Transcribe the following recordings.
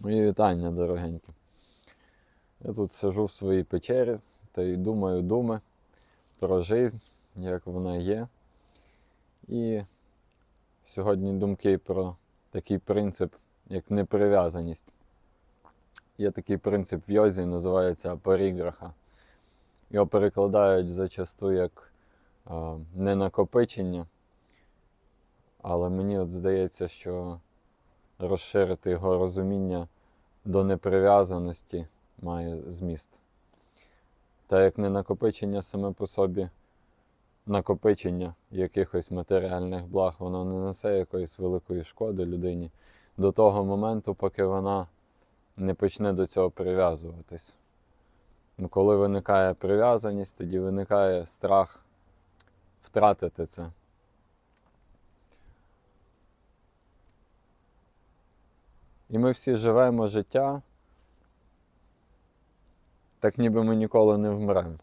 Мої вітання, дорогенькі. Я тут сижу в своїй печері та й думаю думи про життя, як вона є. І сьогодні думки про такий принцип, як неприв'язаність. Є такий принцип в йозі, називається паріграха. Його перекладають зачасту як е, не накопичення, але мені от здається, що розширити його розуміння до неприв'язаності має зміст. Та як не накопичення саме по собі, накопичення якихось матеріальних благ, воно не несе якоїсь великої шкоди людині до того моменту, поки вона не почне до цього прив'язуватись. Коли виникає прив'язаність, тоді виникає страх втратити це. І ми всі живемо життя, так ніби ми ніколи не вмремо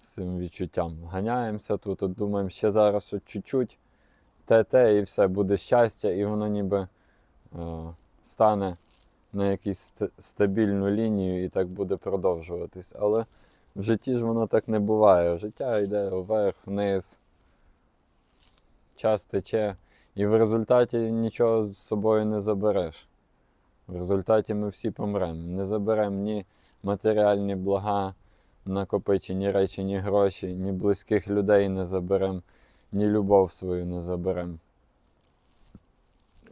з цим відчуттям. Ганяємося тут, от думаємо, ще зараз от чуть-чуть, те-те, і все буде щастя, і воно ніби е, стане на якусь ст- стабільну лінію і так буде продовжуватись. Але в житті ж воно так не буває. Життя йде вверх, вниз, час тече. І в результаті нічого з собою не забереш. В результаті ми всі помремо. Не заберемо ні матеріальні блага, накопичені речі, ні гроші, ні близьких людей не заберемо, ні любов свою не заберемо.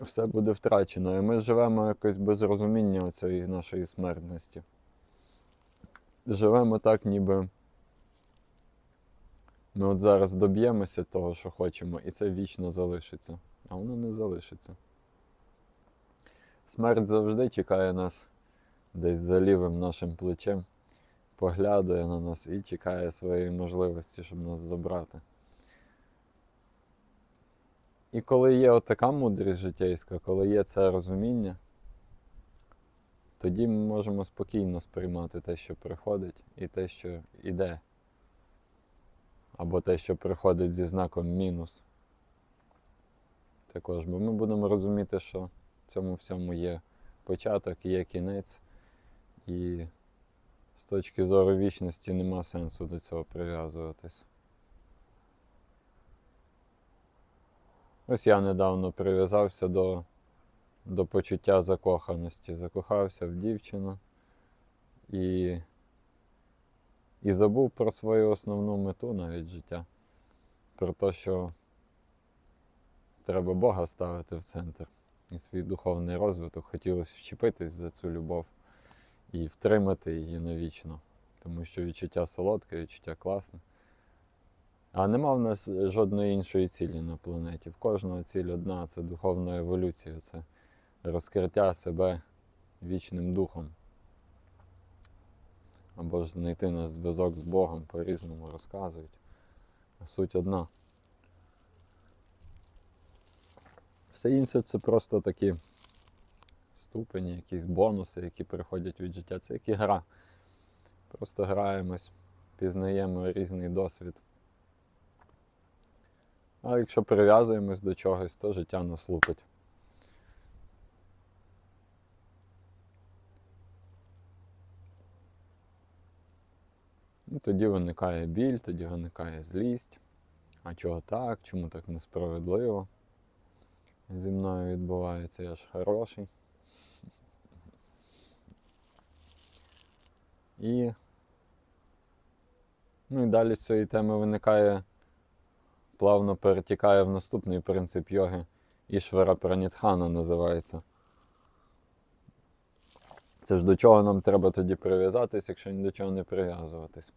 Все буде втрачено. І ми живемо якось без розуміння цієї нашої смертності. Живемо так, ніби ми от зараз доб'ємося того, що хочемо, і це вічно залишиться. А воно не залишиться. Смерть завжди чекає нас десь за лівим нашим плечем, поглядає на нас і чекає своєї можливості, щоб нас забрати. І коли є отака мудрість життєйська, коли є це розуміння, тоді ми можемо спокійно сприймати те, що приходить, і те, що йде. Або те, що приходить зі знаком мінус. Також, бо ми будемо розуміти, що в цьому всьому є початок, є кінець, і з точки зору вічності нема сенсу до цього прив'язуватись. Ось я недавно прив'язався до, до почуття закоханості. Закохався в дівчину і, і забув про свою основну мету навіть життя. Про те, що треба Бога ставити в центр і свій духовний розвиток. Хотілося вчепитись за цю любов і втримати її навічно, тому що відчуття солодке, відчуття класне. А нема в нас жодної іншої цілі на планеті. В кожного ціль одна це духовна еволюція, це розкриття себе вічним духом. Або ж знайти на зв'язок з Богом по-різному розказують. Суть одна. Все інше це просто такі ступені, якісь бонуси, які приходять від життя. Це як і гра. Просто граємось, пізнаємо різний досвід. А якщо прив'язуємось до чогось, то життя нас лупить. Ну, тоді виникає біль, тоді виникає злість. А чого так? Чому так несправедливо? Зі мною відбувається, я ж хороший. І. Ну і далі з цієї теми виникає, плавно перетікає в наступний принцип йоги. Ішвара Пранітхана називається. Це ж до чого нам треба тоді прив'язатись, якщо ні до чого не прив'язуватись.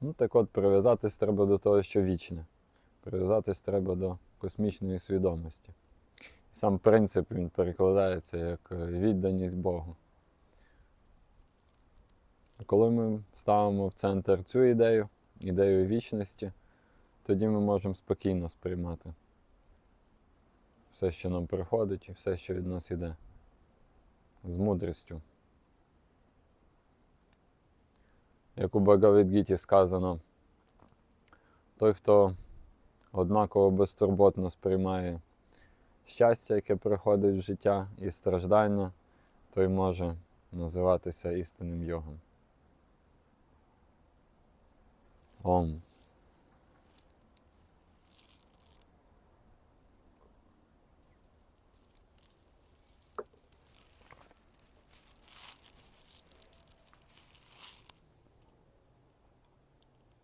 Ну так от, прив'язатись треба до того, що вічне. Прив'язатись треба до космічної свідомості. Сам принцип він перекладається як е, відданість Богу. Коли ми ставимо в центр цю ідею, ідею вічності, тоді ми можемо спокійно сприймати все, що нам приходить, і все, що від нас іде. З мудрістю. Як у Багавідгіті сказано, той, хто однаково безтурботно сприймає щастя, яке приходить в життя, і страждання, той може називатися істинним йогом. Ом.